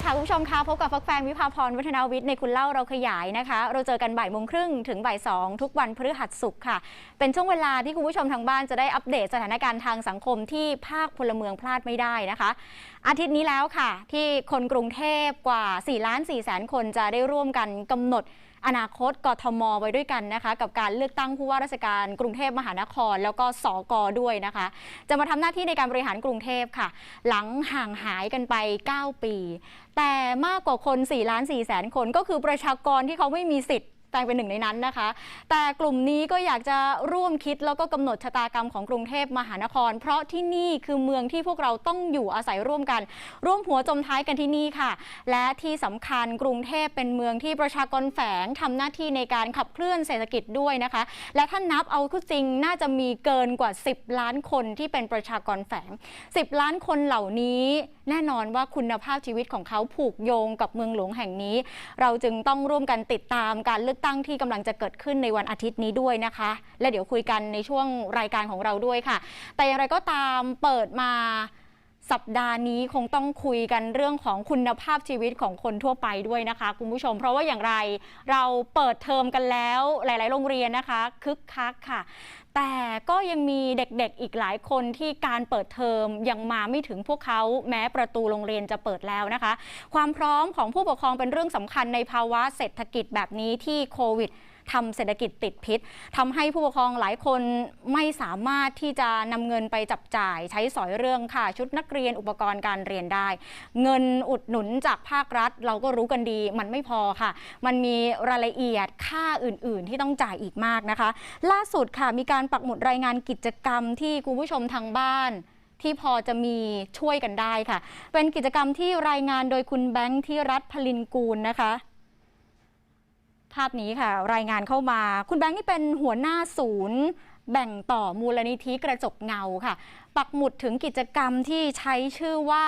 ดีค่ะ คุณผู้ชมค่ะพบกับฟักแฟงวิภาพรวัฒนาวิทย์ในคุณเล่าเราขยายนะคะ เราเจอกันบ่ายโมงครึ่งถึงบ่ายสองทุกวันพฤหัสศุกร์ค่ะ เป็นช่วงเวลาที่คุณผู้ชมทางบ้านจะได้อัปเดตสถานการณ์ทางสังคมที่ภาคพลเมืองพลาดไม่ได้นะคะ อาทิตย์นี้แล้วค่ะ ที่คนกรุงเทพกว่า4ล้าน4แสนคนจะได้ร่วมกันกำหนด อนาคตกทมไว้ด้วยกันนะคะ กับการเลือกตั้งผู้ว่าราชการกรุงเทพมหานคร แล้วก็สกด้วยนะคะ จะมาทำหน้าที่ในการบริหารกรุงเทพค่ะ หลังห่างหายกันไป 9 ปี แต่มากกว่าคน4ล้าน4แสนคนก็คือประชากรที่เขาไม่มีสิทธิ์ แปลงเป็นหนึ่งในนั้นนะคะ แต่กลุ่มนี้ก็อยากจะร่วมคิดแล้วก็กำหนดชะตากรรมของกรุงเทพมหานคร เพราะที่นี่คือเมืองที่พวกเราต้องอยู่อาศัยร่วมกัน ร่วมหัวจมท้ายกันที่นี่ค่ะ และที่สำคัญกรุงเทพเป็นเมืองที่ประชากรแฝงทำหน้าที่ในการขับเคลื่อนเศรษฐกิจด้วยนะคะ และถ้านับเอาเข้าจริงน่าจะมีเกินกว่า 10 ล้านคนที่เป็นประชากรแฝง 10 ล้านคนเหล่านี้แน่นอนว่าคุณภาพชีวิตของเขาผูกโยงกับเมืองหลวงแห่งนี้ เราจึงต้องร่วมกันติดตามการเลือกตั้งที่กำลังจะเกิดขึ้นในวันอาทิตย์นี้ด้วยนะคะ และเดี๋ยวคุยกันในช่วงรายการของเราด้วยค่ะ แต่อย่างไรก็ตามเปิดมาสัปดาห์นี้คงต้องคุยกันเรื่องของคุณภาพชีวิตของคนทั่วไปด้วยนะคะ คุณผู้ชม เพราะว่าอย่างไรเราเปิดเทอมกันแล้วหลาย ๆ โรงเรียนนะคะคึกคักค่ะ แต่ก็ยังมีเด็กๆอีกหลายคนที่การเปิดเทอมยังมาไม่ถึงพวกเขาแม้ประตูโรงเรียนจะเปิดแล้วนะคะ ความพร้อมของผู้ปกครองเป็นเรื่องสำคัญในภาวะเศรษฐกิจแบบนี้ที่โควิด ทำเศรษฐกิจติดพิษทำให้ผู้ปกครองหลายคนไม่สามารถที่จะนำเงินไปจับจ่าย ใช้สอยเรื่องค่ะ ชุดนักเรียนอุปกรณ์การเรียนได้ เงินอุดหนุนจากภาครัฐ เราก็รู้กันดี มันไม่พอค่ะ มันมีรายละเอียดค่าอื่น ๆ ที่ต้องจ่ายอีกมากนะคะ ล่าสุดค่ะมีการปักหมุดรายงานกิจกรรมที่คุณผู้ชมทางบ้านที่พอจะมีช่วยกันได้ค่ะ เป็นกิจกรรมที่รายงานโดยคุณแบงค์ที่รัฐพลินกูลนะคะ ภาพนี้ค่ะ รายงานเข้ามา คุณแบงค์นี่เป็นหัวหน้าศูนย์ แบ่งต่อมูลนิธิกระจกเงาค่ะ ปักหมุดถึงกิจกรรมที่ใช้ชื่อว่า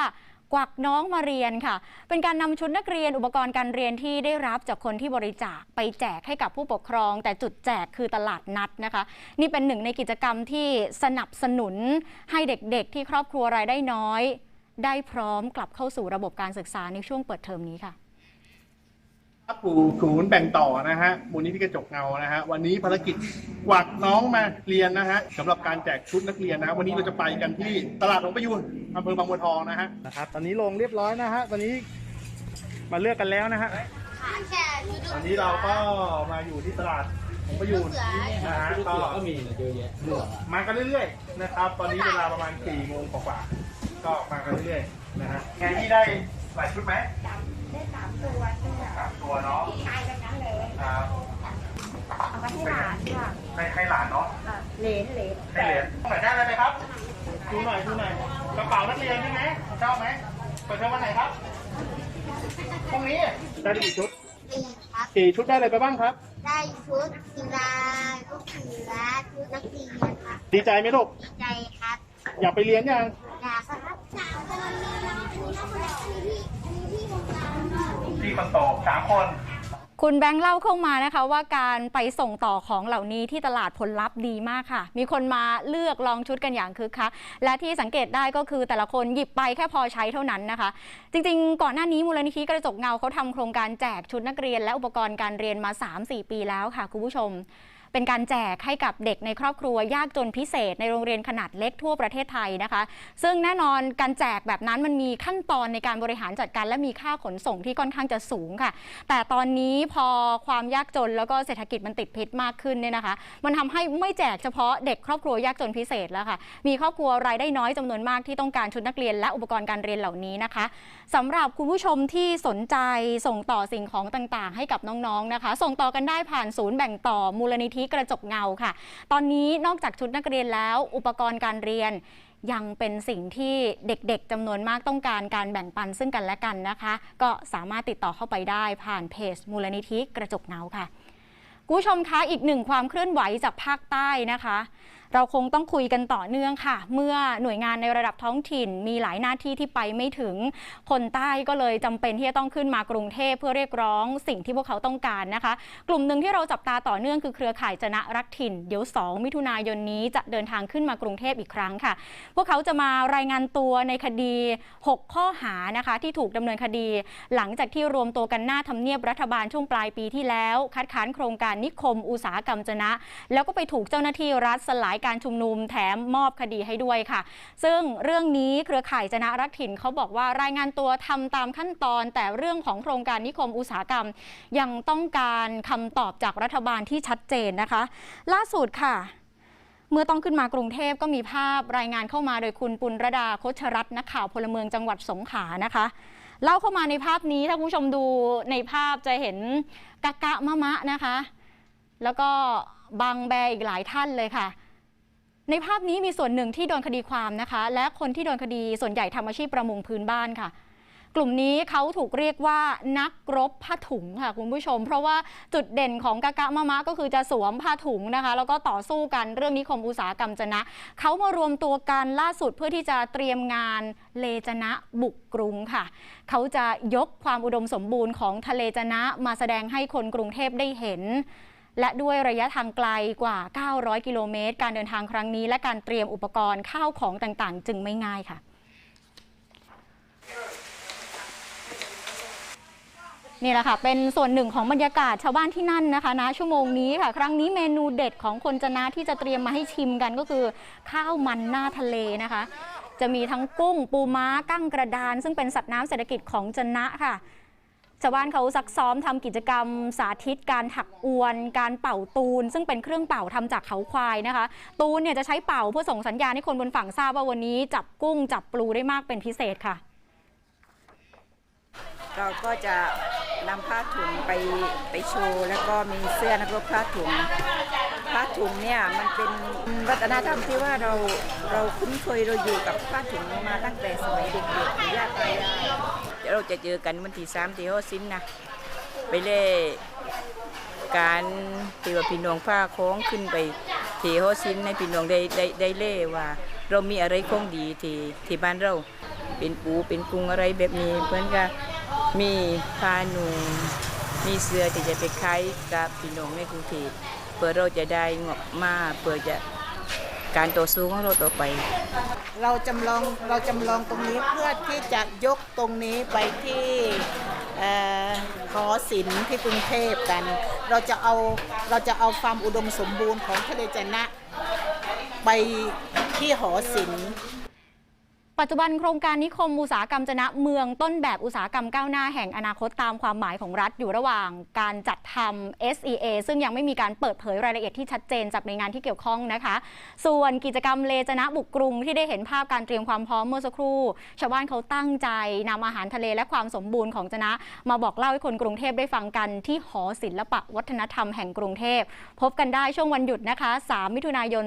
กวักน้องมาเรียนค่ะ เป็นการนำชุดนักเรียนอุปกรณ์การเรียนที่ได้รับจากคนที่บริจาคไปแจกให้กับผู้ปกครอง แต่จุดแจกคือตลาดนัดนะคะ นี่เป็นหนึ่งในกิจกรรมที่สนับสนุนให้เด็กๆ ที่ครอบครัวรายได้น้อย ได้พร้อมกลับเข้าสู่ระบบการศึกษาในช่วงเปิดเทอมนี้ค่ะ ครับปู่ศูนย์แบ่งต่อนะฮะมูลนิธิกระจกเงานะฮะวันนี้ภารกิจกวักน้องมาเรียนนะฮะสำหรับการแจกชุดนักเรียนนะฮะวันนี้เราจะไปกันที่ตลาดหลวงประยูนอำเภอบางบัวทองนะฮะนะครับ ตอนนี้ลงเรียบร้อยนะฮะตอนนี้มาเลือกกันแล้วนะฮะตอนนี้เราก็มาอยู่ที่ตลาดหลวงประยูนนะฮะก็ก็มีนะเยอะแยะเลือกมากันเรื่อยๆนะครับ ตอนนี้เวลาประมาณ4โมงกว่าๆก็มากันเรื่อยๆนะฮะแค่ที่ได้ หลายชุดไหมได้สามตัวเนี่ยสามตัวเนาะชายกันนั้นเลยครับเอาไปให้หลานค่ะให้ให้หลานเนาะเอ่อเหลนเหลนให้เหรียญหน่อยได้เลยไหมครับดูหน่อยดูหน่อยกระเป๋านักเรียนใช่ไหมชอบไหมเปิดเทอมวันไหนครับพรุ่งนี้ได้กี่ชุดดีครับกี่ชุดได้เลยไปบ้างครับ ได้ชุดกีฬาลูกเสือชุดนักเรียนครับดีใจไหมลูกดีใจครับ อยากไปเรียนยังอยากครับสาวจะมาเรียน พี่คนโตสามคน คุณแบงค์เล่าเข้ามานะคะว่าการไปส่งต่อของเหล่านี้ที่ตลาดผลลัพธ์ดีมากค่ะ มีคนมาเลือกลองชุดกันอย่างคึกคักและที่สังเกตได้ก็คือแต่ละคนหยิบไปแค่พอใช้เท่านั้นนะคะ จริงๆ ก่อนหน้านี้มูลนิธิกระจกเงาเขาทำโครงการแจกชุดนักเรียน และอุปกรณ์การเรียนมา 3-4 ปีแล้วค่ะคุณผู้ชม เป็นการแจกให้กับเด็กในครอบครัวยากจนพิเศษ ในโรงเรียนขนาดเล็กทั่วประเทศไทยนะคะ ซึ่งแน่นอนการแจกแบบนั้นมันมีขั้นตอนในการบริหารจัดการและมีค่าขนส่งที่ค่อนข้างจะสูงค่ะ แต่ตอนนี้พอความยากจนแล้วก็เศรษฐกิจมันติดพิษมากขึ้นเนี่ยนะคะ มันทำให้ไม่แจกเฉพาะเด็กครอบครัวยากจนพิเศษแล้วค่ะ มีครอบครัวรายได้น้อยจำนวนมากที่ต้องการชุดนักเรียนและอุปกรณ์การเรียนเหล่านี้นะคะสำหรับคุณผู้ชมที่สนใจส่งต่อสิ่งของต่างๆ ให้กับน้องๆนะคะ ส่งต่อกันได้ผ่านศูนย์แบ่งต่อมูลนิธิกระจกเงาค่ะ ตอนนี้นอกจากชุดนักเรียนแล้ว อุปกรณ์การเรียนยังเป็นสิ่งที่เด็กๆจำนวนมากต้องการการแบ่งปันซึ่งกันและกันนะคะ ก็สามารถติดต่อเข้าไปได้ผ่านเพจมูลนิธิกระจกเงาค่ะคุณผู้ชมคะอีกหนึ่งความเคลื่อนไหวจากภาคใต้นะคะ เราคงต้องคุยกันต่อเนื่องค่ะ เมื่อหน่วยงานในระดับท้องถิ่น มีหลายหน้าที่ที่ไปไม่ถึง คนใต้ก็เลยจำเป็นที่จะต้องขึ้นมากรุงเทพเพื่อเรียกร้องสิ่งที่พวกเขาต้องการนะคะ กลุ่มหนึ่งที่เราจับตาต่อเนื่องคือเครือข่ายจนะรักถิ่น เดี๋ยว 2 มิถุนายนนี้จะเดินทางขึ้นมากรุงเทพอีกครั้งค่ะ พวกเขาจะมารายงานตัวในคดี 6 ข้อหานะคะที่ถูกดำเนินคดี หลังจากที่รวมตัวกันหน้าทำเนียบรัฐบาลช่วงปลายปีที่แล้ว คัดค้านโครงการนิคม อุตสาหกรรมจนะ แล้วก็ไปถูกเจ้าหน้าที่รัฐสลายการชุมนุมแถมมอบคดีให้ด้วยค่ะ ซึ่งเรื่องนี้เครือข่ายจนะรักถิ่นเขาบอกว่ารายงานตัวทำตามขั้นตอน แต่เรื่องของโครงการนิคมอุตสาหกรรม ยังต้องการคำตอบจากรัฐบาลที่ชัดเจนนะคะ ล่าสุดค่ะเมื่อต้องขึ้นมากรุงเทพก็มีภาพรายงานเข้ามาโดยคุณปุณรดาโคชรัตน์นักข่าวพลเมืองจังหวัดสงขลานะคะ เล่าเข้ามาในภาพนี้ถ้าคุณผู้ชมดูในภาพจะเห็นกะกะมะมะนะคะ แล้วก็บางแบอีกหลายท่านเลยค่ะ ในภาพนี้มีส่วนหนึ่งที่โดนคดีความนะคะ และคนที่โดนคดีส่วนใหญ่ทำอาชีพประมงพื้นบ้านค่ะ กลุ่มนี้เขาถูกเรียกว่านักรบผ้าถุงค่ะคุณผู้ชม เพราะว่าจุดเด่นของกะกะมะมะก็คือจะสวมผ้าถุงนะคะ แล้วก็ต่อสู้กันเรื่องนิคมอุตสาหกรรมจนะเขามารวมตัวกันล่าสุดเพื่อที่จะเตรียมงานเลจนะบุกกรุงค่ะ เขาจะยกความอุดมสมบูรณ์ของทะเลจนะมาแสดงให้คนกรุงเทพได้เห็น และด้วยระยะทางไกลกว่า 900 กิโลเมตร การเดินทางครั้งนี้ และการเตรียมอุปกรณ์ข้าวของต่างๆ จึงไม่ง่ายค่ะนี่แหละค่ะ เป็นส่วนหนึ่งของบรรยากาศชาวบ้านที่นั่นนะคะนะชั่วโมงนี้ค่ะ ครั้งนี้เมนูเด็ดของคนจนะที่จะเตรียมมาให้ชิมกันก็คือ ข้าวมันหน้าทะเลนะคะ จะมีทั้งกุ้ง ปูม้า กั้งกระดาน ซึ่งเป็นสัตว์น้ำเศรษฐกิจของจนะค่ะ ชาวบ้านเขาซักซ้อมทำกิจกรรมสาธิตการถักอวน การเป่าตูน ซึ่งเป็นเครื่องเป่าทำจากเขาควายนะคะ ตูนเนี่ยจะใช้เป่าเพื่อส่งสัญญาณให้คนบนฝั่งทราบว่าวันนี้ จับกุ้งจับปลูได้มากเป็นพิเศษค่ะ เราก็จะนำผ้าถุงไปไปโชว์แล้วก็มีเสื้อนักรบผ้าถุงผ้าถุงเนี่ยมันเป็นวัฒนธรรมที่ว่าเราเราคุ้นเคยเราอยู่กับผ้าถุงมาตั้งแต่สมัยเด็กๆย่าตายาย เราจะเจอกันวันที่สามที่ห้าสิ้นนะ ไปเล่การตีว่าพี่น้องผ้าโค้องขึ้นไปที่ห้าสิ้นในพี่น้องได้ได้ได้เล่ว่า เรามีอะไรคงดีที่ที่บ้านเราเป็นปูเป็นกุ้งอะไรแบบนี้เพื่อนก็มีผ้าหนูมีเสื้อที่จะไปขายกับพี่น้องในกรุงเทพเพื่อเราจะได้งบมาเพื่อจะ การต่อสู้ของเราต่อไป เราจำลองเราจำลองตรงนี้เพื่อที่จะยกตรงนี้ไปที่เอ่อหอศิลป์ที่กรุงเทพกัน เราจะเอาเราจะเอาความอุดมสมบูรณ์ของทะเลจะนะไปที่หอศิลป์ ปัจจุบันโครงการนิคมอุตสาหกรรมจนะเมืองต้นแบบอุตสาหกรรมก้าวหน้าแห่งอนาคตตามความหมายของรัฐอยู่ระหว่างการจัดทำ SEA ซึ่งยังไม่มีการเปิดเผยรายละเอียดที่ชัดเจนจากหน่วยงานที่เกี่ยวข้องนะคะ ส่วนกิจกรรมเลจนะบุกกรุงที่ได้เห็นภาพการเตรียมความพร้อมเมื่อสักครู่ ชาวบ้านเขาตั้งใจนำอาหารทะเลและความสมบูรณ์ของจนะ มาบอกเล่าให้คนกรุงเทพได้ฟังกันที่หอศิลปะวัฒนธรรมแห่งกรุงเทพ พบกันได้ช่วงวันหยุดนะคะ 3 มิถุนายน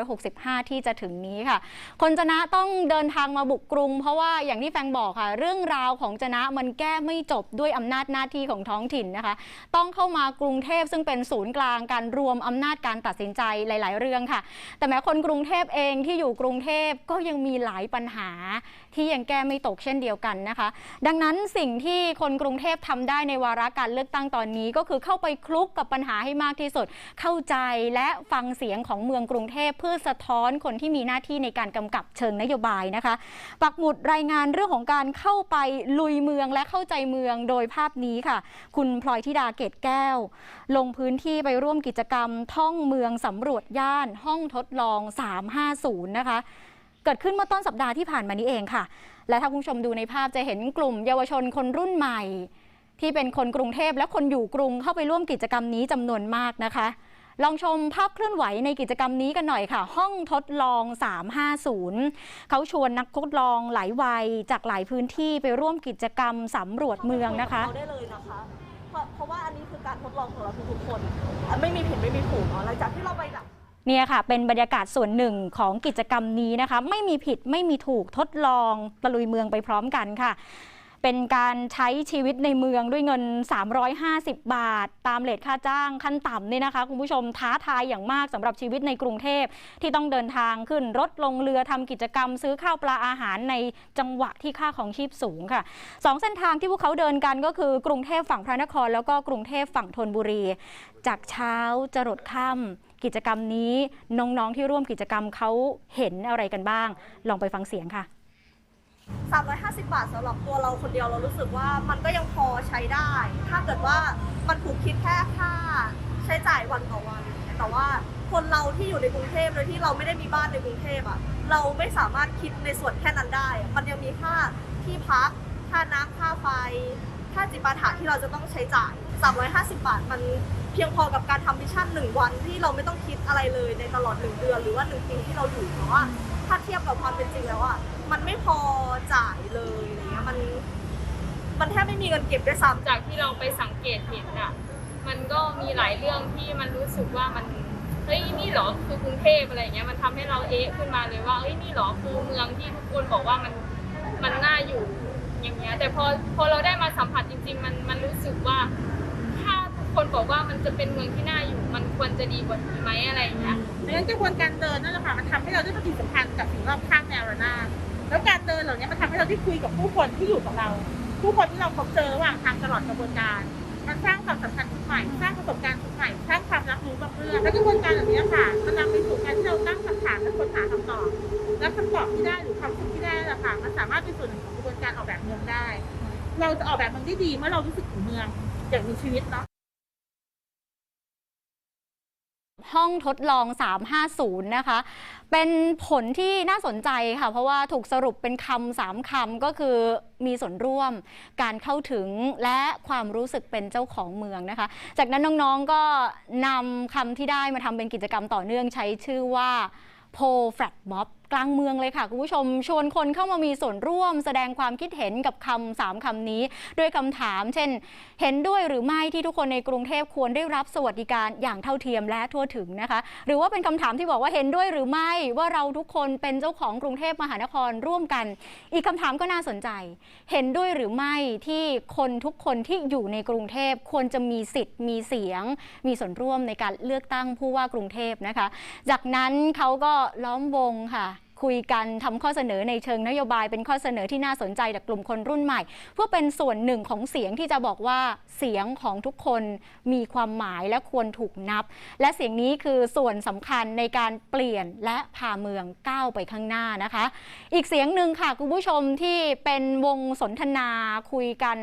2565 ที่จะถึงนี้ค่ะ คนจนะต้องเดินทางางมาบุกกรุง เพราะว่าอย่างที่แฟงบอกค่ะ เรื่องราวของจนะมันแก้ไม่จบด้วยอำนาจหน้าที่ของท้องถิ่นนะคะ ต้องเข้ามากรุงเทพซึ่งเป็นศูนย์กลางการรวมอำนาจการตัดสินใจหลาย ๆ เรื่องค่ะ แต่แม้คนกรุงเทพเองที่อยู่กรุงเทพก็ยังมีหลายปัญหา ที่ยังแก้ไม่ตกเช่นเดียวกันนะคะ ดังนั้นสิ่งที่คนกรุงเทพทำได้ในวาระการเลือกตั้งตอนนี้ ก็คือเข้าไปคลุกกับปัญหาให้มากที่สุด เข้าใจและฟังเสียงของเมืองกรุงเทพเพื่อสะท้อนคนที่มีหน้าที่ในการกำกับเชิงนโยบายนะคะ ปักหมุดรายงานเรื่องของการเข้าไปลุยเมืองและเข้าใจเมืองโดยภาพนี้ค่ะ คุณพลอยธิดาเกตแก้ว ลงพื้นที่ไปร่วมกิจกรรมท่องเมืองสำรวจย่านห้องทดลอง 350 นะคะ เกิดขึ้นเมื่อต้นสัปดาห์ที่ผ่านมานี้เองค่ะ และถ้าคุณผู้ชมดูในภาพจะเห็นกลุ่มเยาวชนคนรุ่นใหม่ ที่เป็นคนกรุงเทพและคนอยู่กรุงเข้าไปร่วมกิจกรรมนี้จำนวนมากนะคะ ลองชมภาพเคลื่อนไหวในกิจกรรมนี้กันหน่อยค่ะ ห้องทดลอง 350 เขาชวนนักทดลองหลายวัยจากหลายพื้นที่ไปร่วมกิจกรรมสำรวจเมืองนะคะเราได้เลยนะคะเพราะเพราะว่าอันนี้คือการทดลองของเราทุกๆคนอะไม่มีผิดไม่มีถูกเนาะหลังจากที่เราไปแบบเนี่ยค่ะ เป็นบรรยากาศส่วนหนึ่งของกิจกรรมนี้นะคะ ไม่มีผิดไม่มีถูกทดลองตะลุยเมืองไปพร้อมกันค่ะ เป็นการใช้ชีวิตในเมืองด้วยเงิน 350 บาท ตามเลทค่าจ้างขั้นต่ำเนี่ยนะคะ คุณผู้ชมท้าทายอย่างมากสำหรับชีวิตในกรุงเทพที่ต้องเดินทางขึ้นรถลงเรือทำกิจกรรม ซื้อข้าวปลาอาหารในจังหวะที่ค่าของชีพสูงค่ะสองเส้นทางที่พวกเขาเดินกันก็คือกรุงเทพฝั่งพระนคร แล้วก็กรุงเทพฝั่งธนบุรี จากเช้าจรดค่ำกิจกรรมนี้น้องๆที่ร่วมกิจกรรมเขาเห็นอะไรกันบ้าง ลองไปฟังเสียงค่ะ 350 บาทสำหรับตัวเราคนเดียวเรารู้สึกว่ามันก็ยังพอใช้ได้ ถ้าเกิดว่ามันถูกคิดแค่ค่าใช้จ่ายวันต่อวัน แต่ว่าคนเราที่อยู่ในกรุงเทพโดยที่เราไม่ได้มีบ้านในกรุงเทพอะเราไม่สามารถคิดในส่วนแค่นั้นได้ มันยังมีค่าที่พัก ค่าน้ำค่าไฟ ค่าจิปาถะที่เราจะต้องใช้จ่าย 350 บาทมันเพียงพอกับการทำมิชชั่นหนึ่งวันที่เราไม่ต้องคิดอะไรเลยในตลอดหนึ่งเดือน หรือว่าหนึ่งปีที่เราอยู่เพราะว่า ถ้าเทียบกับความเป็นจริงแล้วอะมันไม่พอจ่ายเลยอะไรเงี้ยมัน มันแทบไม่มีเงินเก็บด้วยซ้ำจากที่เราไปสังเกตเห็นอะ มันก็มีหลายเรื่องที่มันรู้สึกว่ามันเฮ้ยนี่เหรอคือกรุงเทพอะไรเงี้ยมันทำให้เราเอ๊ะขึ้นมาเลยว่าเฮ้ยนี่เหรอคือเมืองที่ทุกคนบอกว่ามันมันน่าอยู่อย่างเงี้ยแต่พอพอเราได้มาสัมผัสจริง ๆ มันมันรู้สึกว่า คนบอกว่ามันจะเป็นเมืองที่น่าอยู่ มันควรจะดีกว่านี้ไหมอะไรอย่างเงี้ยดังนั้นกระบวนการเดินนั่นแหละค่ะมันทำให้เราได้ปฏิสัมพันธ์กับสิ่งรอบข้างแนวระนาแล้วการเดินเหล่านี้มันทำให้เราได้คุยกับผู้คนที่อยู่กับเรา ผู้คนที่เราพบเจอระหว่างทางตลอดกระบวนการ มันสร้างความสัมพันธ์ใหม่ สร้างประสบการณ์ใหม่ สร้างความรับรู้บางเรื่องและกระบวนการเหล่านี้ค่ะมันนำไปสู่การที่เราตั้งคำถามและค้นหาคำตอบ และคำตอบที่ได้หรือความคิดที่ได้นั่นแหละค่ะมันสามารถเป็นส่วนหนึ่งของกระบวนการออกแบบเมืองได้ เราจะออกแบบเมืองได้ดีเมื่อเรารู้สึกถึงเมืองอย่างมีชีวิตเนาะ ห้องทดลอง 350 นะคะ เป็นผลที่น่าสนใจค่ะ เพราะว่าถูกสรุปเป็นคำสามคำก็คือมีส่วนร่วม การเข้าถึงและความรู้สึกเป็นเจ้าของเมืองนะคะ จากนั้นน้องๆก็นำคำที่ได้มาทำเป็นกิจกรรมต่อเนื่องใช้ชื่อว่าโพแฟลตม็อบ กลางเมืองเลยค่ะคุณผู้ชม ชวนคนเข้ามามีส่วนร่วม แสดงความคิดเห็นกับคำสามคำนี้ ด้วยคำถาม เช่น เห็นด้วยหรือไม่ที่ทุกคนในกรุงเทพควรได้รับสวัสดิการอย่างเท่าเทียมและทั่วถึงนะคะ หรือว่าเป็นคำถามที่บอกว่าเห็นด้วยหรือไม่ว่าเราทุกคนเป็นเจ้าของกรุงเทพมหานครร่วมกัน อีกคำถามก็น่าสนใจ เห็นด้วยหรือไม่ที่คนทุกคนที่อยู่ในกรุงเทพควรจะมีสิทธิ์ มีเสียง มีส่วนร่วมในการเลือกตั้งผู้ว่ากรุงเทพนะคะ จากนั้นเขาก็ล้อมวงค่ะ คุยกันทำข้อเสนอในเชิงนโยบายเป็นข้อเสนอที่น่าสนใจจากกลุ่มคนรุ่นใหม่ เพื่อเป็นส่วนหนึ่งของเสียงที่จะบอกว่าเสียงของทุกคนมีความหมายและควรถูกนับ และเสียงนี้คือส่วนสำคัญในการเปลี่ยนและพาเมืองก้าวไปข้างหน้านะคะ อีกเสียงหนึ่งค่ะคุณผู้ชมที่เป็นวงสนทนาคุยกัน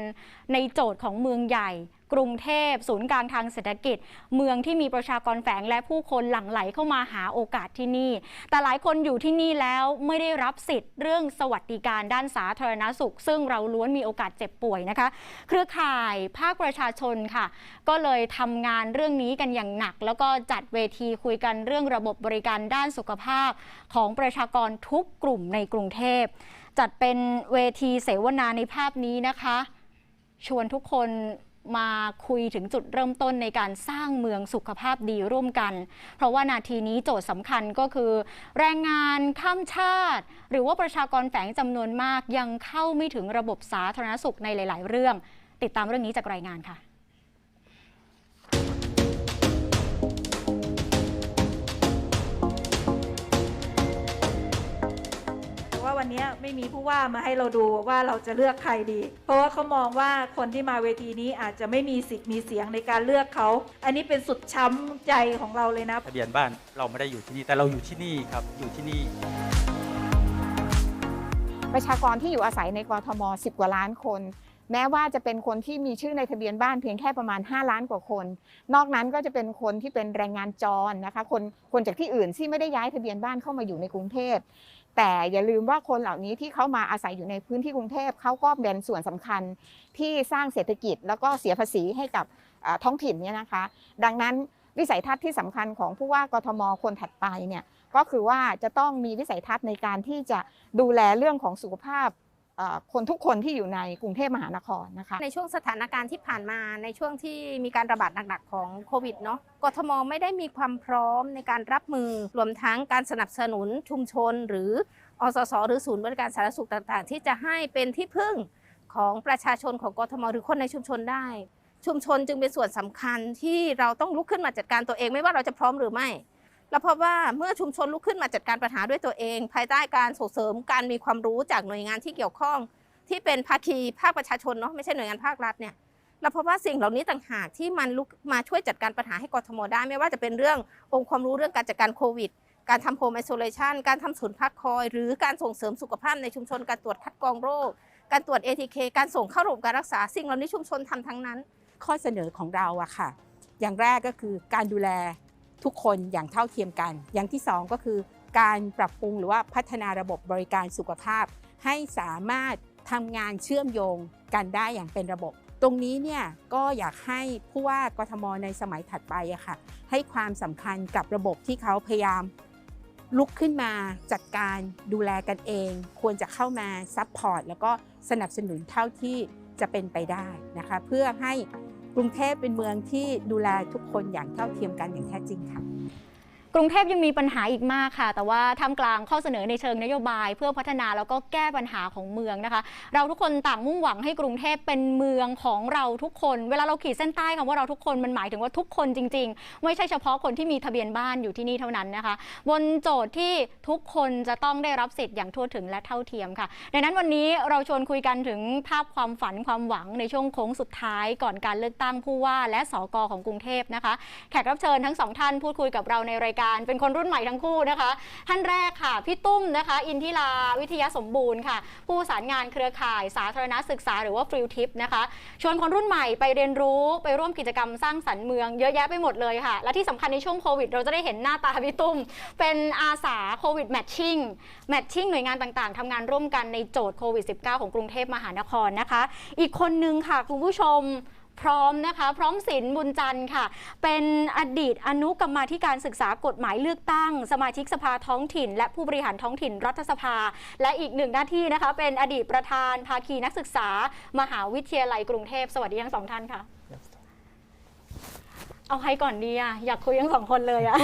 ในโจทย์ของเมืองใหญ่ กรุงเทพศูนย์กลางทางเศรษฐกิจ เมืองที่มีประชากรแฝงและผู้คนหลั่งไหลเข้ามาหาโอกาสที่นี่ แต่หลายคนอยู่ที่นี่แล้วไม่ได้รับสิทธิ์เรื่องสวัสดิการด้านสาธารณสุข ซึ่งเราล้วนมีโอกาสเจ็บป่วยนะคะ เครือข่ายภาคประชาชนค่ะ ก็เลยทำงานเรื่องนี้กันอย่างหนัก แล้วก็จัดเวทีคุยกันเรื่องระบบบริการด้านสุขภาพ ของประชากรทุกกลุ่มในกรุงเทพจัดเป็นเวทีเสวนาในภาพนี้นะคะ ชวนทุกคน มาคุยถึงจุดเริ่มต้นในการสร้างเมืองสุขภาพดีร่วมกัน เพราะว่านาทีนี้โจทย์สำคัญก็คือ แรงงานข้ามชาติ หรือว่าประชากรแฝงจำนวนมากยังเข้าไม่ถึงระบบสาธารณสุขในหลาย ๆ เรื่อง ติดตามเรื่องนี้จากรายงานค่ะ ว่าวันนี้ไม่มีผู้ว่ามาให้เราดูว่าเราจะเลือกใครดี เพราะว่าเขามองว่าคนที่มาเวทีนี้อาจจะไม่มีสิทธิ์มีเสียงในการเลือกเขา อันนี้เป็นสุดช้ำใจของเราเลยนะทะเบียนบ้านเราไม่ได้อยู่ที่นี่ แต่เราอยู่ที่นี่ครับอยู่ที่นี่ ประชากรที่อยู่อาศัยในกรทม 10 กว่าล้านคน แม้ว่าจะเป็นคนที่มีชื่อในทะเบียนบ้านเพียงแค่ประมาณ 5 ล้านกว่าคน นอกนั้นก็จะเป็นคนที่เป็นแรงงานจรนะคะคนคนจากที่อื่นที่ไม่ได้ย้ายทะเบียนบ้านเข้ามาอยู่ในกรุงเทพ แต่อย่าลืมว่าคนเหล่านี้ที่เขามาอาศัยอยู่ในพื้นที่กรุงเทพเขาก็เป็นส่วนสำคัญที่สร้างเศรษฐกิจ แล้วก็เสียภาษีให้กับท้องถิ่นเนี่ยนะคะ ดังนั้นวิสัยทัศน์ที่สำคัญของผู้ว่ากทมคนถัดไปเนี่ยก็คือว่าจะต้องมีวิสัยทัศน์ในการที่จะดูแลเรื่องของสุขภาพ คนทุกคนที่อยู่ในกรุงเทพมหานครนะคะ ในช่วงสถานการณ์ที่ผ่านมาในช่วงที่มีการระบาดหนักๆของโควิดเนาะกทมไม่ได้มีความพร้อมในการรับมือรวมทั้งการสนับสนุนชุมชน หรืออสสหรือศูนย์บริการสาธารณสุขต่างๆ ที่จะให้เป็นที่พึ่งของประชาชนของกทมหรือคนในชุมชนได้ ชุมชนจึงเป็นส่วนสำคัญที่เราต้องลุกขึ้นมาจัดการตัวเองไม่ว่าเราจะพร้อมหรือไม่ เพราะว่าเมื่อชุมชนลุกขึ้นมาจัดการปัญหาด้วยตัวเอง ภายใต้การส่งเสริมการมีความรู้จากหน่วยงานที่เกี่ยวข้อง ที่เป็นภาคีภาคประชาชนเนาะไม่ใช่หน่วยงานภาครัฐเนี่ยเราพบว่าสิ่งเหล่านี้ต่างหากที่มันลุกมาช่วยจัดการปัญหาให้กทมได้ ไม่ว่าจะเป็นเรื่ององค์ความรู้เรื่องการจัดการโควิด การทำโฮมไอโซเลชันการทำศูนย์พักคอย หรือการส่งเสริมสุขภาพในชุมชน การตรวจคัดกรองโรค การตรวจ ATK การส่งเข้าระบบการรักษา สิ่งเหล่านี้ชุมชนทำทั้งนั้น ข้อเสนอของเราอะค่ะ อย่างแรกก็คือการดูแล ทุกคนอย่างเท่าเทียมกัน อย่างที่สองก็คือการปรับปรุงหรือว่าพัฒนาระบบบริการสุขภาพ ให้สามารถทำงานเชื่อมโยงกันได้อย่างเป็นระบบ ตรงนี้เนี่ยก็อยากให้ผู้ว่ากทมในสมัยถัดไปอะค่ะให้ความสำคัญกับระบบที่เขาพยายาม ลุกขึ้นมาจัดการดูแลกันเอง ควรจะเข้ามาซัพพอร์ตแล้วก็สนับสนุนเท่าที่จะเป็นไปได้นะคะ เพื่อให้ กรุงเทพเป็นเมืองที่ดูแลทุกคนอย่างเท่าเทียมกันอย่างแท้จริงค่ะ กรุงเทพยังมีปัญหาอีกมากค่ะ แต่ว่าท่ามกลางข้อเสนอในเชิงนโยบาย เพื่อพัฒนาแล้วก็แก้ปัญหาของเมืองนะคะ เราทุกคนต่างมุ่งหวังให้กรุงเทพเป็นเมืองของเราทุกคน เวลาเราขีดเส้นใต้คำว่าเราทุกคนมันหมายถึงว่าทุกคนจริง ๆ ไม่ใช่เฉพาะคนที่มีทะเบียนบ้านอยู่ที่นี่เท่านั้นนะคะ บนโจทย์ที่ทุกคนจะต้องได้รับสิทธิ์อย่างทั่วถึงและเท่าเทียมค่ะดังนั้นวันนี้เราชวนคุยกันถึงภาพความฝันความหวังในช่วงโค้งสุดท้ายก่อนการเลือกตั้งผู้ว่าและสกของกรุงเทพนะคะ แขกรับเชิญทั้งสองท่านพูดคุยกับเราในรายการเป็นคนรุ่นใหม่ทั้งคู่นะคะ ท่านแรกค่ะ พี่ตุ้มนะคะ อินทิราวิทยาสมบูรณ์ค่ะ ผู้สารงานเครือข่ายสาธารณศึกษาหรือว่าฟิลทิปนะคะ ชวนคนรุ่นใหม่ไปเรียนรู้ไปร่วมกิจกรรมสร้างสรรค์เมืองเยอะแยะไปหมดเลยค่ะ และที่สำคัญในช่วงโควิด เราจะได้เห็นหน้าตาพี่ตุ้ม เป็นอาสาโควิดแมทชิ่งแมทชิ่งหน่วยงานต่างๆทำงานร่วมกันในโจทย์โควิด -19 ของกรุงเทพมหานครนะคะ อีกคนนึงค่ะคุณผู้ชม พร้อมนะคะ พร้อมศิลบุญจันทร์ค่ะ เป็นอดีตอนุกรรมาธิการศึกษากฎหมายเลือกตั้ง สมาชิกสภาท้องถิ่น และผู้บริหารท้องถิ่นรัฐสภา และอีกหนึ่งหน้าที่นะคะ เป็นอดีตประธานภาคีนักศึกษา มหาวิทยาลัยกรุงเทพสวัสดีทั้งสองท่านค่ะ เอาใครก่อนดีอะอยากคุยทั้งสองคนเลยอะ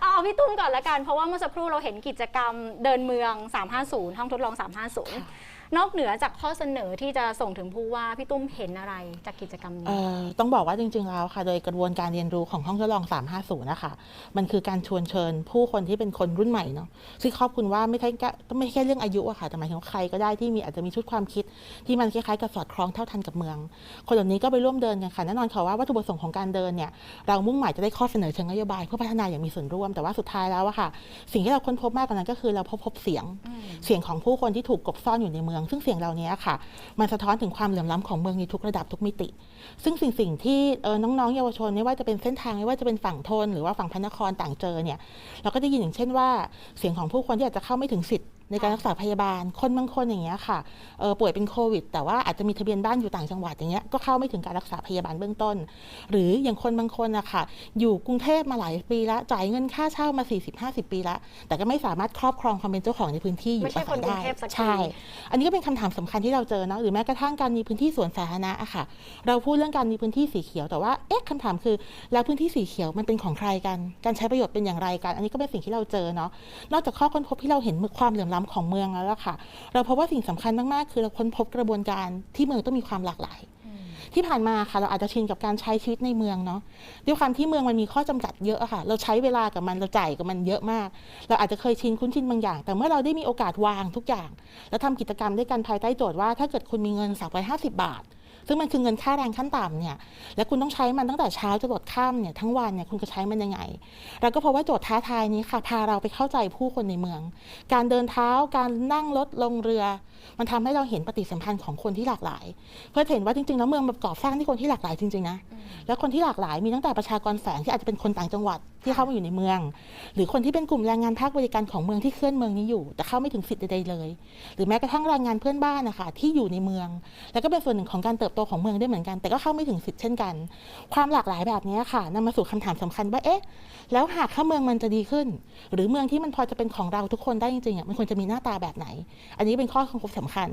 เอาเอาพี่ตุ้มก่อนละกันเพราะว่าเมื่อสักครู่เราเห็นกิจกรรมเดินเมือง 350 ห้องทดลอง 350 นอกเหนือจากข้อเสนอที่จะส่งถึงผู้ว่าพี่ตุ้มเห็นอะไรจากกิจกรรมนี้ ต้องบอกว่าจริง ๆ แล้วค่ะ โดยกระบวนการเรียนรู้ของห้องทดลอง 350 นะคะ มันคือการชวนเชิญผู้คนที่เป็นคนรุ่นใหม่เนาะซึ่งครอบคลุมว่าไม่ใช่ไม่แค่เรื่องอายุอะค่ะ แต่หมายถึงใครก็ได้ที่มีอาจจะมีชุดความคิด ที่มันคล้ายๆกับสอดคล้องเท่าทันกับเมือง คนเหล่านี้ก็ไปร่วมเดินกันค่ะแน่นอนค่ะว่าวัตถุประสงค์ของการเดินเนี่ยเรามุ่งหมายจะได้ข้อเสนอเชิงนโยบายเพื่อพัฒนาอย่างมีส่วนร่วมแต่ว่าสุดท้ายแล้วอะค่ะ สิ่งที่เราค้นพบมากกว่านั้นก็คือเราพบพบเสียงเสียงของผู้คนที่ถูกกบซ่อนอยู่ในเมืองซึ่งเสียงเหล่านี้ค่ะ มันสะท้อนถึงความเหลื่อมล้ำของเมืองในทุกระดับทุกมิติ ซึ่งสิ่งสิ่งที่เออน้องๆ เยาวชนไม่ว่าจะเป็นเส้นทางไม่ว่าจะเป็นฝั่งทน หรือว่าฝั่งพระนครต่างเจอเนี่ยเราก็ได้ยินอย่างเช่นว่าเสียงของผู้คนที่อาจจะเข้าไม่ถึงสิทธิ ในการรักษาพยาบาลคนบางคนอย่างเงี้ยค่ะเออป่วยเป็นโควิด แต่ว่าอาจจะมีทะเบียนบ้านอยู่ต่างจังหวัดอย่างเงี้ยก็เข้าไม่ถึงการรักษาพยาบาลเบื้องต้น หรืออย่างคนบางคนอะค่ะอยู่กรุงเทพมาหลายปีละจ่ายเงินค่าเช่ามา 40-50 ปีละแต่ก็ไม่สามารถครอบครองความเป็นเจ้าของในพื้นที่อยู่ไม่ใช่อาศัยคนกรุได้งเทพสักทีใช่ อันนี้ก็เป็นคำถามสำคัญที่เราเจอเนาะหรือแม้กระทั่งการมีพื้นที่สวนสาธารณะอะค่ะ เราพูดเรื่องการมีพื้นที่สีเขียวแต่ว่าเอ๊ะคำถามคือ แล้วพื้นที่สีเขียวมันเป็นของใครกัน การใช้ประโยชน์เป็นอย่างไรกัน อันนี้ก็เป็นสิ่งที่เราเจอเนาะนอกจากข้อค้นพบที่เราเห็นความเหลื่อมล้ำของเมืองแล้วล่ะค่ะ เราพบว่าสิ่งสำคัญมากๆ คือเราค้นพบกระบวนการที่เมืองต้องมีความหลากหลาย ที่ผ่านมาค่ะเราอาจจะชินกับการใช้ชีวิตในเมืองเนาะด้วยความที่เมืองมันมีข้อจำกัดเยอะอะค่ะ เราใช้เวลากับมันเราจ่ายกับมันเยอะมาก เราอาจจะเคยชินคุ้นชินบางอย่าง แต่เมื่อเราได้มีโอกาสวางทุกอย่าง แล้วทำกิจกรรมด้วยกันภายใต้โจทย์ว่า ถ้าเกิดคุณมีเงิน350 บาท ซึ่งมันคือเงินค่าแรงขั้นต่ำเนี่ยและคุณต้องใช้มันตั้งแต่เช้าจนหลดค่ำเนี่ยทั้งวันเนี่ยคุณจะใช้มันยังไง เราก็เพราะว่าโจทย์ท้าทายนี้ค่ะพาเราไปเข้าใจผู้คนในเมือง การเดินเท้าการนั่งรถลงเรือมันทำให้เราเห็นปฏิสัมพันธ์ของคนที่หลากหลาย เพื่อเห็นว่าจริงๆแล้วเมืองมันก่อสร้างที่คนที่หลากหลายจริงๆนะแล้วคนที่หลากหลายมีตั้งแต่ประชากรแฝงที่อาจจะเป็นคนต่างจังหวัดที่เข้ามาอยู่ในเมือง หรือคนที่เป็นกลุ่มแรงงานภาคบริการของเมืองที่เคลื่อนเมืองนี้อยู่ แต่เข้าไม่ถึงสิทธิ์ใดๆเลย หรือแม้กระทั่งแรงงานเพื่อนบ้านนะคะที่อยู่ในเมือง แล้วก็เป็นส่วนหนึ่งของการเติบโตของเมืองได้เหมือนกัน แต่ก็เข้าไม่ถึงสิทธิ์เช่นกัน ความหลากหลายแบบนี้ค่ะนำมาสู่คำถามสำคัญว่าเอ๊ะแล้วหากถ้าเมืองมันจะดีขึ้น หรือเมืองที่มันพอจะเป็นของเราทุกคนได้จริงๆอะมันควรจะมีหน้าตาแบบไหน อันนี้เป็นข้อกังพสำคัญ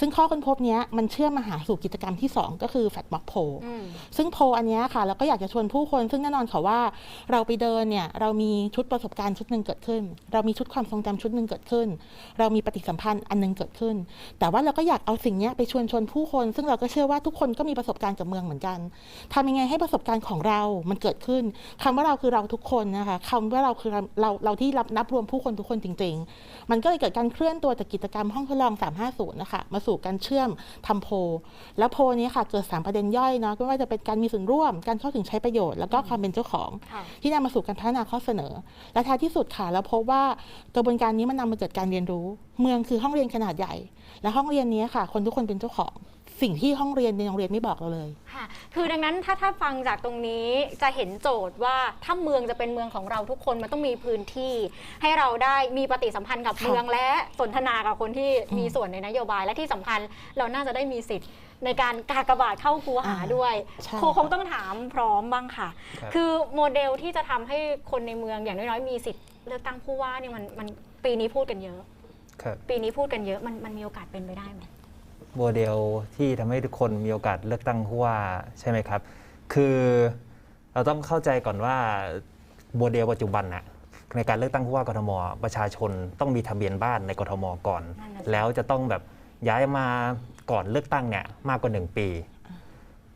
ซึ่งข้อค้นพบเนี้ยมันเชื่อมมาหาสู่กิจกรรมที่ 2 ก็คือแฟตบ็อกโพอืมซึ่งโพลอันเนี้ยค่ะเราก็อยากจะชวนผู้คน ซึ่งแน่นอนค่ะว่าเราไปเดินเนี่ยเรามีชุดประสบการณ์ชุดหนึ่งเกิดขึ้น เรามีชุดความทรงจำชุดหนึ่งเกิดขึ้น เรามีปฏิสัมพันธ์อันหนึงเกิดขึ้น แต่ว่าเราก็อยากเอาสิ่งเนี้ยไปชวนชวนผู้คน ซึ่งเราก็เชื่อว่าทุกคนก็มีประสบการณ์กับเมืองเหมือนกันทำยังไงให้ประสบการณ์ของเรา มันเกิดขึ้นคำว่าเราคือเราทุกคนนะคะคำว่าเราคือเราเราเราที่รับนับรวมผู้คนทุกคนจริง ๆ มันก็เลยเกิดการเคลื่อนตัวจากกิจกรรมห้องทดลอง350นะคะมาสู่การเชื่อมทำโพลแล้วโพลนี้ค่ะเกิด 3 ประเด็นย่อยเนาะไม่ว่าจะเป็นการมีส่วนร่วม การเข้าถึงใช้ประโยชน์ แล้วก็ความเป็นเจ้าของค่ะที่นำมาสู่การพัฒนาข้อเสนอ และท้ายที่สุดค่ะแล้วพบว่ากระบวนการนี้มันนำมาเกิดการเรียนรู้ เมืองคือห้องเรียนขนาดใหญ่ และห้องเรียนนี้ค่ะ คนทุกคนเป็นเจ้าของ สิ่งที่ห้องเรียนในโรงเรียนไม่บอกเราเลย ค่ะ คือดังนั้นถ้าถ้าฟังจากตรงนี้จะเห็นโจทย์ว่าถ้าเมืองจะเป็นเมืองของเราทุกคนมันต้องมีพื้นที่ ให้เราได้มีปฏิสัมพันธ์กับค่ะเมืองและสนทนากับคนที่อืมมีส่วนในนโยบายและที่สำคัญเราน่าจะได้มีสิทธิ์ ในการกากบาทเข้าคูหาอ่าด้วยใช่โคคงต้องถามพร้อมบ้างค่ะ ครับ คือโมเดลที่จะทำให้คนในเมืองอย่างน้อยๆมีสิทธิ์เลือกตั้งผู้ว่านี่มันมันปีนี้พูดกันเยอะ ครับ ปีนี้พูดกันเยอะมันมันมีโอกาสเป็นไปได้ไหม โมเดลที่ทำให้ทุกคนมีโอกาสเลือกตั้งผู้ว่าใช่ไหมครับ คือเราต้องเข้าใจก่อนว่าโมเดลปัจจุบันน่ะในการเลือกตั้งผู้ว่ากทม ประชาชนต้องมีทะเบียนบ้านในกทมก่อนนั่นน่ะสิแล้วจะต้องแบบย้ายมาก่อนเลือกตั้งเนี่ยมากกว่า 1 ปี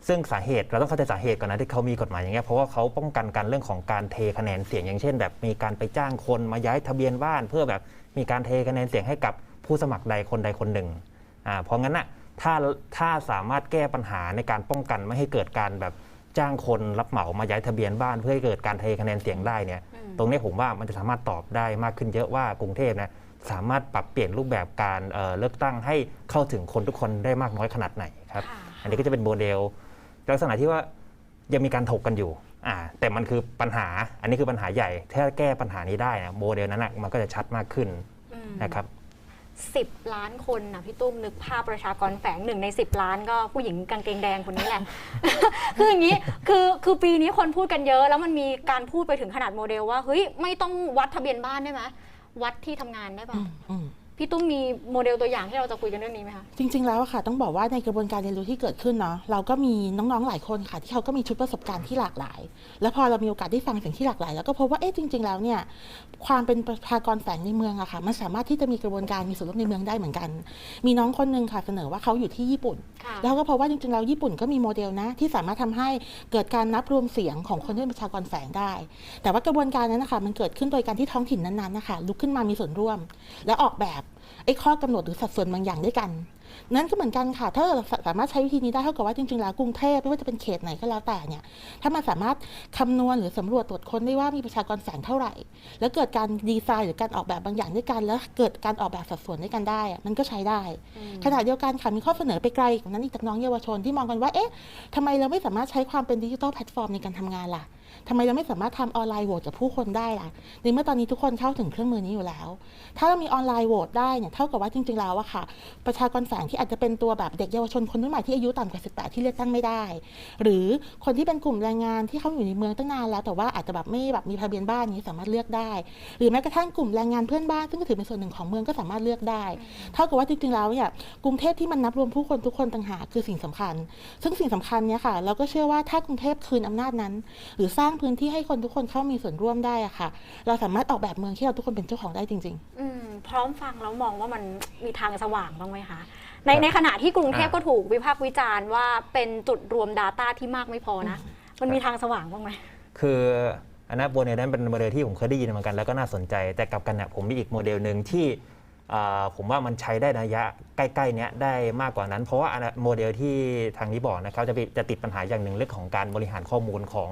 ซึ่งสาเหตุเราต้องเข้าใจสาเหตุก่อนนะที่เขามีกฎหมายอย่างเงี้ยเพราะว่าเขาป้องกันการเรื่องของการเทคะแนนเสียงอย่างเช่น แบบมีการไปจ้างคนมาย้ายทะเบียนบ้าน เพื่อแบบมีการเทคะแนนเสียงให้กับผู้สมัครใดคนใดคนหนึ่ง อ่าเพราะงั้นน่ะถ้าถ้าสามารถแก้ปัญหาในการป้องกันไม่ให้เกิดการแบบจ้างคนรับเหมามาย้ายทะเบียนบ้านเพื่อให้เกิดการเทคะแนนเสียงได้เนี่ยอืมตรงนี้ผมว่ามันจะสามารถตอบได้มากขึ้นเยอะว่ากรุงเทพนะสามารถปรับเปลี่ยนรูปแบบการเอ่อเลือกตั้งให้เข้าถึงคนทุกคนได้มากน้อยขนาดไหนครับค่ะอันนี้ก็จะเป็นโมเดล ลักษณะที่ว่ายังมีการถกกันอยู่อ่าแต่มันคือปัญหา อันนี้คือปัญหาใหญ่ ถ้าแก้ปัญหานี้ได้นะโมเดลนั้นนะมันก็จะชัดมากขึ้นอืมนะครับ สิบล้านคนนะพี่ตุ้มนึกภาพประชากรแฝงหนึ่งใน 10 ล้านก็ผู้หญิงกางเกงแดงคนนี้แหละ คืออย่างนี้คือคือปีนี้คนพูดกันเยอะแล้วมันมีการพูดไปถึงขนาดโมเดลว่าเฮ้ยไม่ต้องวัดทะเบียนบ้านได้ไหมวัดที่ทำงานได้ป่ะ พี่ตุ้มมีโมเดลตัวอย่างที่เราจะคุยกันเรื่องนี้ไหมคะ จริง ๆ แล้วอะค่ะต้องบอกว่าในกระบวนการเรียนรู้ที่เกิดขึ้นเนาะเราก็มีน้องๆหลายคนค่ะ ที่เขาก็มีชุดประสบการณ์ที่หลากหลาย แล้วพอเรามีโอกาสได้ฟังสิ่งที่หลากหลาย แล้วก็พบว่าเอ๊ะจริง ๆ แล้วเนี่ยความเป็นประชากรแฝงในเมืองอะค่ะมันสามารถที่จะมีกระบวนการมีส่วนร่วมในเมืองได้เหมือนกัน มีน้องคนหนึ่งค่ะเสนอว่าเขาอยู่ที่ญี่ปุ่น ค่ะแล้วก็เพราะว่าจริงๆแล้วญี่ปุ่นก็มีโมเดลนะที่สามารถทำให้เกิดการนับรวมเสียงของคนที่เป็นประชากรแฝงได้ แต่ว่ากระบวนการนั้นนะคะมันเกิดขึ้นโดยการที่ท้องถิ่นนั้นๆนะคะลุกขึ้นมามีส่วนร่วม และออกแบบ ไอ้ข้อกำหนดหรือสัดส่วนบางอย่างด้วยกัน นั้นก็เหมือนกันค่ะ ถ้าเราสามารถใช้วิธีนี้ได้เท่ากับว่าจริงๆแล้วกรุงเทพไม่ว่าจะเป็นเขตไหนก็แล้วแต่เนี่ย ถ้ามันสามารถคำนวณหรือสำรวจตรวจค้นได้ว่ามีประชากรแฝงเท่าไหร่ แล้วเกิดการดีไซน์หรือการออกแบบบางอย่างด้วยกัน แล้วเกิดการออกแบบสัดส่วนด้วยกันได้อะมันก็ใช้ได้ ขณะเดียวกันค่ะมีข้อเสนอไปไกลกว่านั้นอีกจากน้องเยาวชนที่มองกันว่าเอ๊ะทำไมเราไม่สามารถใช้ความเป็นดิจิทัลแพลตฟอร์มในการทำงานล่ะ ทำไมเราไม่สามารถทำออนไลน์โหวตกับผู้คนได้ล่ะในเมื่อตอนนี้ทุกคนเข้าถึงเครื่องมือนี้อยู่แล้ว ถ้าเรามีออนไลน์โหวตได้เนี่ยเท่ากับว่าจริง ๆ แล้วอะค่ะ ประชากรแฝงที่อาจจะเป็นตัวแบบเด็กเยาวชนคนรุ่นใหม่ที่อายุต่ำกว่า 18 ที่เลือกตั้งไม่ได้ หรือคนที่เป็นกลุ่มแรงงานที่เขาอยู่ในเมืองตั้งนานแล้วแต่ว่าอาจจะแบบไม่แบบมีทะเบียนบ้านนี้สามารถเลือกได้ หรือแม้กระทั่งกลุ่มแรงงานเพื่อนบ้านซึ่งก็ถือเป็นส่วนหนึ่งของเมืองก็สามารถเลือกได้ เท่ากับว่าจริงๆแล้วเนี่ยกรุงเทพที่มันนับรวมผู้คนทุกคนต่างหากคือสิ่งสำคัญ ซึ่งสิ่งสำคัญเนี่ยค่ะเราก็เชื่อว่าถ้ากรุงเทพคืนอำนาจนั้น หรือสร้างพื้นที่ให้คนทุกคนเข้ามีส่วนร่วมได้อะค่ะ เราสามารถออกแบบเมืองที่เราทุกคนเป็นเจ้าของได้จริง ๆ อืมพร้อมฟังแล้วมองว่ามันมีทางสว่างบ้างไหมคะ ในในขณะที่กรุงเทพอ่าก็ถูกวิพากษ์วิจารณ์ว่าเป็นจุดรวม Data ที่มากไม่พอนะ มันมีทางสว่างบ้างไหม คืออันนั้นโมเดลนั้นเป็นโมเดลที่ผมเคยได้ยินเหมือนกันแล้วก็น่าสนใจ แต่กลับกันเนี่ยผมมีอีกโมเดลหนึ่งที่อ่าผมว่ามันใช้ได้ในระยะใกล้ๆเนี้ยได้มากกว่านั้น เพราะว่าอันนั้นโมเดลที่ทางนี้บอกนะครับจะมีจะติดปัญหาอย่างหนึ่งเรื่องของการบริหารข้อมูลของ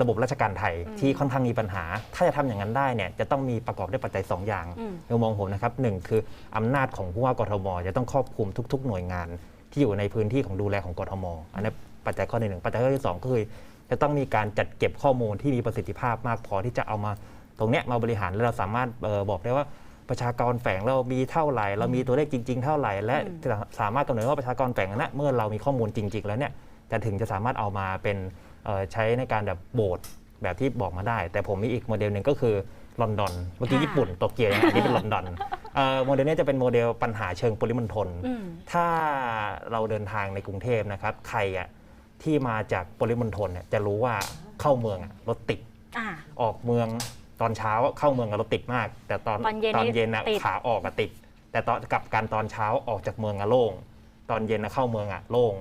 ระบบราชการไทยอืมที่ค่อนข้างมีปัญหา ถ้าจะทำอย่างนั้นได้เนี่ยจะต้องมีประกอบด้วยปัจจัย 2 อย่างอืมในมุมมองผมนะครับหนึ่งคืออำนาจของผู้ว่ากทม จะต้องครอบคลุมทุก ๆ หน่วยงาน ที่อยู่ในพื้นที่ของดูแลของกทม อันนี้ปัจจัยข้อที่หนึ่งปัจจัยข้อที่สองก็คือ จะต้องมีการจัดเก็บข้อมูลที่มีประสิทธิภาพมากพอที่จะเอามาตรงเนี้ยมาบริหารแล้วเราสามารถเออบอกได้ว่าประชากรแฝงเรามีเท่าไหร่ เรามีตัวเลขจริง ๆ เท่าไหร่ และอืมจะสามารถกำหนดว่าประชากรแฝงนั้นนะเมื่อเรามีข้อมูลจริง ๆ แล้วเนี่ยจะถึงจะสามารถเอามาเป็นเอ่อ ใช้ในการแบบโบสแบบที่บอกมาได้ แต่ผมมีอีกโมเดลหนึ่งก็คือลอนดอน เมื่อกี้ค่ะญี่ปุ่นโตเกียวอันนี้เป็นลอนดอนเอ่อโมเดลเนี้จะเป็นโมเดลปัญหาเชิงปริมณฑลอืมถ้าเราเดินทางในกรุงเทพนะครับใครอะที่มาจากปริมณฑลเนี่ยจะรู้ว่าเข้าเมืองอะรถติดอ่าออกเมืองตอนเช้าเข้าเมืองอะรถติดมาก แต่ตอนตอนเย็นตอนนี่เย็นอะติดขาออกอะติด แต่ตอนกลับการตอนเช้าออกจากเมืองอะโล่งตอนเย็นอะเข้าเมืองอะโล่ง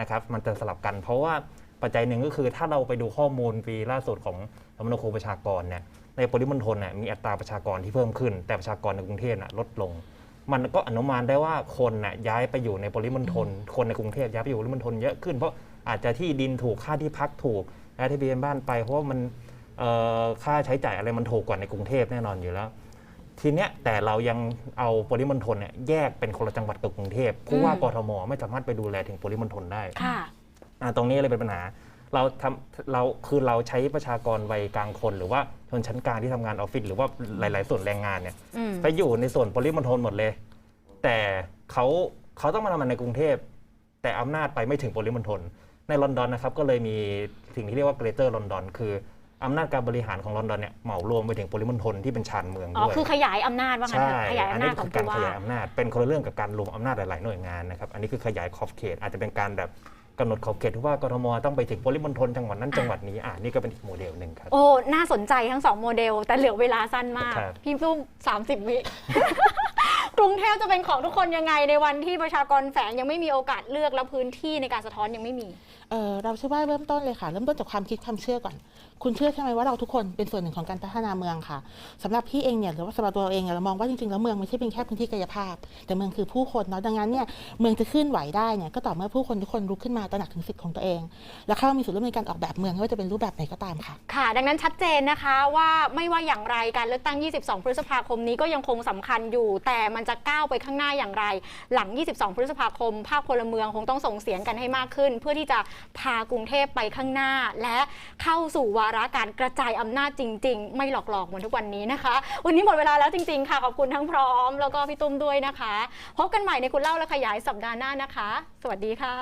นะครับ มันจะสลับกันเพราะว่า ปัจจัยหนึ่งก็คือถ้าเราไปดูข้อมูลปีล่าสุดของสำนักโคประชากรเนี่ยในปริมณฑลเนี่ยมีอัตราประชากรที่เพิ่มขึ้น แต่ประชากรในกรุงเทพน่ะลดลง มันก็อนุมานได้ว่าคนน่ะย้ายไปอยู่ในปริมณฑลคนในกรุงเทพย้ายไปอยู่ปริมณฑลเยอะขึ้นเพราะอาจจะที่ดินถูกค่าที่พักถูกย้ายทะเบียนบ้านไปเพราะว่ามันค่าใช้จ่ายอะไรมันถูกกว่าในกรุงเทพแน่นอนอยู่แล้ว ทีเนี้ยแต่เรายังเอาปริมณฑลเนี่ยแยกเป็นคนละจังหวัดกับกรุงเทพผู้ว่ากทมไม่สามารถไปดูแลถึงปริมณฑลได้ค่ะ อ่าตรงนี้เลยเป็นปัญหา เราทำเราคือเราใช้ประชากรวัยกลางคน หรือว่าชนชั้นกลางที่ทำงานออฟฟิศหรือว่าหลาย ๆ ส่วนแรงงานเนี่ยอืมไปอยู่ในส่วนปริมณฑลหมดเลย แต่เขาเขาต้องมาทำงานในกรุงเทพ แต่อำนาจไปไม่ถึงปริมณฑลในลอนดอนนะครับก็เลยมีสิ่งที่เรียกว่าเกรเตอร์ลอนดอนคืออำนาจการบริหารของลอนดอนเนี่ยเหมารวมไปถึงปริมณฑลที่เป็นชานเมืองอ๋อ ด้วย คือขยายอำนาจว่างั้นใช่เถอะขยายอันอำนี้นาจขอคืงอการผู้ขว่ายายอำนาจเป็นคนละเรื่องกับการรวมอำนาจหลาย ๆ หน่วยงานนะครับ อันนี้คือขยายขอบเขตอาจจะเป็นการแบบ กำหนดขอบเขตที่ว่ากทมต้องไปถึงปริมณฑลจังหวัดนั้นจังหวัดนี้อ่านี่ก็เป็นอีกโมเดลหนึ่งครับ โอ้ น่าสนใจทั้งสองโมเดล แต่เหลือเวลาสั้นมาก ครับ พี่ตุ้ม30 วิกรุงเทพจะเป็นของทุกคนยังไงในวันที่ประชากรแฝงยังไม่มีโอกาสเลือกแล้วพื้นที่ในการสะท้อนยังไม่มีเอ่อเราเชื่อว่าเริ่มต้นเลยค่ะ เริ่มต้นจากความคิดความเชื่อก่อน คุณเชื่อใช่ไหมว่าเราทุกคนเป็นส่วนหนึ่งของการพัฒนาเมืองค่ะสำหรับพี่เองเนี่ยหรือว่าสำหรับตัวเราเองเนี่ยเรามองว่าจริงๆแล้วเมืองไม่ใช่เป็นแค่พื้นที่กายภาพ แต่เมืองคือผู้คนเนาะดังนั้นเนี่ยเมืองจะขึ้นไหวได้เนี่ยก็ต่อเมื่อผู้คนทุกคนลุกขึ้นมาตระหนักถึงสิทธิ์ของตัวเอง และเข้ามีส่วนร่วมในการออกแบบเมืองไม่ว่าจะเป็นรูปแบบไหนก็ตามค่ะ ค่ะ ดังนั้นชัดเจนนะคะว่าไม่ว่าอย่างไรการเลือกตั้ง 22 พฤษภาคมนี้ก็ยังคงสำคัญอยู่ แต่มันจะก้าวไปข้างหน้าอย่างไร หลัง 22 พฤษภาคม ภาคพลเมืองคงต้องส่งเสียงกันให้มากขึ้น เพื่อที่จะพากรุงเทพไปข้างหน้า และเข้าสู่วาระการกระจายอำนาจจริง ๆ ไม่หลอกๆเหมือนทุกวันนี้นะคะ วันนี้หมดเวลาแล้วจริง ๆ ค่ะ ขอบคุณทั้งพร้อม แล้วก็พี่ตุ้มด้วยนะคะ พบกันใหม่ในคุณเล่าและขยายสัปดาห์หน้านะคะ สวัสดีค่ะ